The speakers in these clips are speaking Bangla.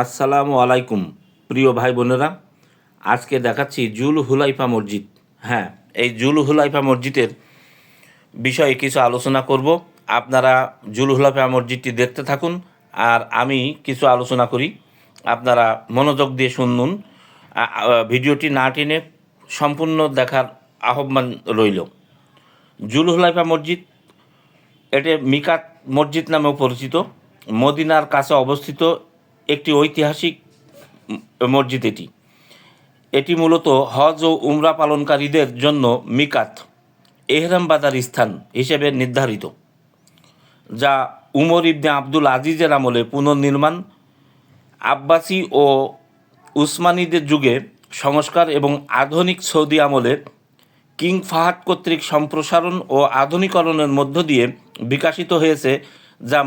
আসসালামু আলাইকুম, প্রিয় ভাই বোনেরা। আজকে দেখাচ্ছি জুল হুলাইফা মসজিদ। হ্যাঁ এই জুল হুলাইফা মসজিদের বিষয়ে কিছু আলোচনা করব। আপনারা জুল হুলাইফা মসজিদটি দেখতে থাকুন, আর আমি কিছু আলোচনা করি। আপনারা মনোযোগ দিয়ে শুনুন। ভিডিওটি না টেনে সম্পূর্ণ দেখার আহ্বান রইল। জুল হুলাইফা মসজিদ, এটি মিকাত মসজিদ নামেও পরিচিত। মদিনার কাছে অবস্থিত একটি ঐতিহাসিক মসজিদ এটি। এটি মূলত হজ ও উমরা পালনকারীদের জন্য মিকাত, এহরাম বাজার স্থান হিসেবে নির্ধারিত, যা উমর ইবনে আব্দুল আজিজের আমলে পুনর্নির্মাণ, আব্বাসী ও উসমানীদের যুগে সংস্কার এবং আধুনিক সৌদি আমলে কিং ফাহাদ কর্তৃক সম্প্রসারণ ও আধুনিকরণের মধ্য দিয়ে বিকাশিত হয়েছে, যা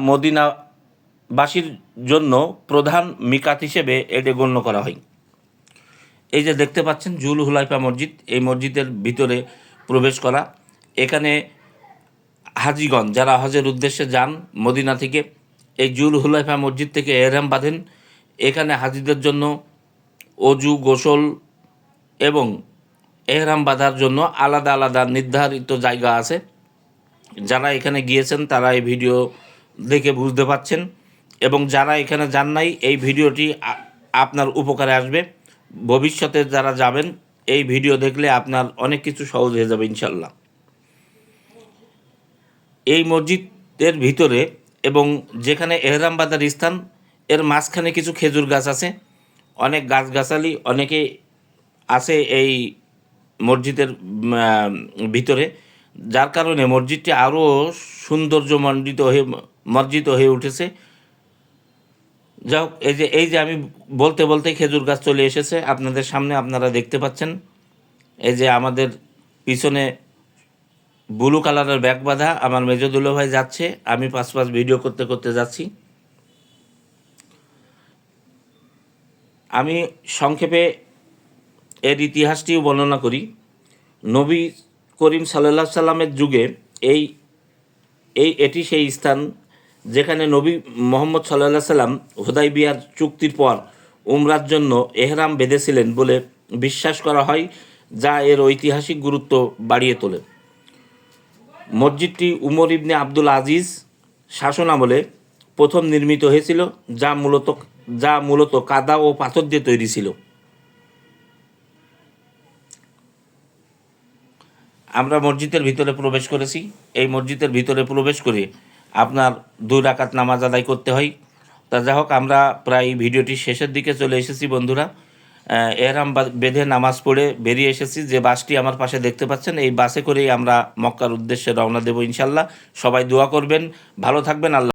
মদিনাবাসীর জন্য প্রধান মিকাত হিসেবে এটি গণ্য করা হয়। এই যে দেখতে পাচ্ছেন জুল হুলাইফা মসজিদ, এই মসজিদের ভিতরে প্রবেশ করা। এখানে হাজিগণ যারা হজের উদ্দেশ্যে যান মদিনা থেকে, এই জুল হুলাইফা মসজিদ থেকে এহরাম বাঁধেন। এখানে হাজিদের জন্য অজু, গোসল এবং এহরাম বাঁধার জন্য আলাদা আলাদা নির্ধারিত জায়গা আছে। যারা এখানে গিয়েছেন তারা এই ভিডিও দেখে বুঝতে পাচ্ছেন এবং যারা এখানে যান নাই, এই ভিডিওটি আপনার উপকারে আসবে। ভবিষ্যতে যারা যাবেন, এই ভিডিও দেখলে আপনার অনেক কিছু সহজ হয়ে যাবে ইনশাল্লাহ এই মসজিদের ভিতরে এবং যেখানে এহরাম বাঁধার স্থান, এর মাঝখানে কিছু খেজুর গাছ আছে। অনেক গাছগাছালি অনেকে আছে এই মসজিদের ভিতরে। যার কারণে মসজিদটি আরও সৌন্দর্যমণ্ডিত হয়ে মর্জিত হয়ে উঠেছে। যাই হোক, এই যে এই যে আমি বলতে বলতে খেজুর গাছ চলে এসেছে। আপনাদের সামনে আপনারা দেখতে পাচ্ছেন। এই যে আমাদের পিছনে ব্লু কালারের ব্যাগ বাঁধা। আমার মেজদুল্লো ভাই যাচ্ছে। আমি পাঁচ পাঁচ ভিডিও করতে করতে যাচ্ছি। আমি সংক্ষেপে এর ইতিহাসটিও বর্ণনা করি। নবী করিম সাল্লাহ সাল্লামের যুগে এই এই, এটি সেই স্থান যেখানে নবী মোহাম্মদ সাল্লাহ সাল্লাম হুদাই বিয়ার চুক্তির পর উমরার জন্য এহরাম বেঁধেছিলেন বলে বিশ্বাস করা হয়, যা এর ঐতিহাসিক গুরুত্ব বাড়িয়ে তোলে। মসজিদটি উমর ইবনে আব্দুল আজিজ শাসন আমলে প্রথম নির্মিত হয়েছিল, যা মূলত যা মূলত কাদা ও পাথর দিয়ে তৈরি ছিল। আমরা মসজিদের ভিতরে প্রবেশ করেছি। এই মসজিদের ভিতরে প্রবেশ করে আপনার দুই রাকাত নামাজ আদায় করতে হয়। তা যাই হোক, আমরা প্রায় ভিডিওটি শেষের দিকে চলে এসেছি বন্ধুরা। এরাম বেঁধে নামাজ পড়ে বেরিয়ে এসেছি। যে বাসটি আমার পাশে দেখতে পাচ্ছেন, এই বাসে করেই আমরা মক্কার উদ্দেশ্যে রওনা দেব ইনশাল্লাহ। সবাই দোয়া করবেন। ভালো থাকবেন, আল্লাহ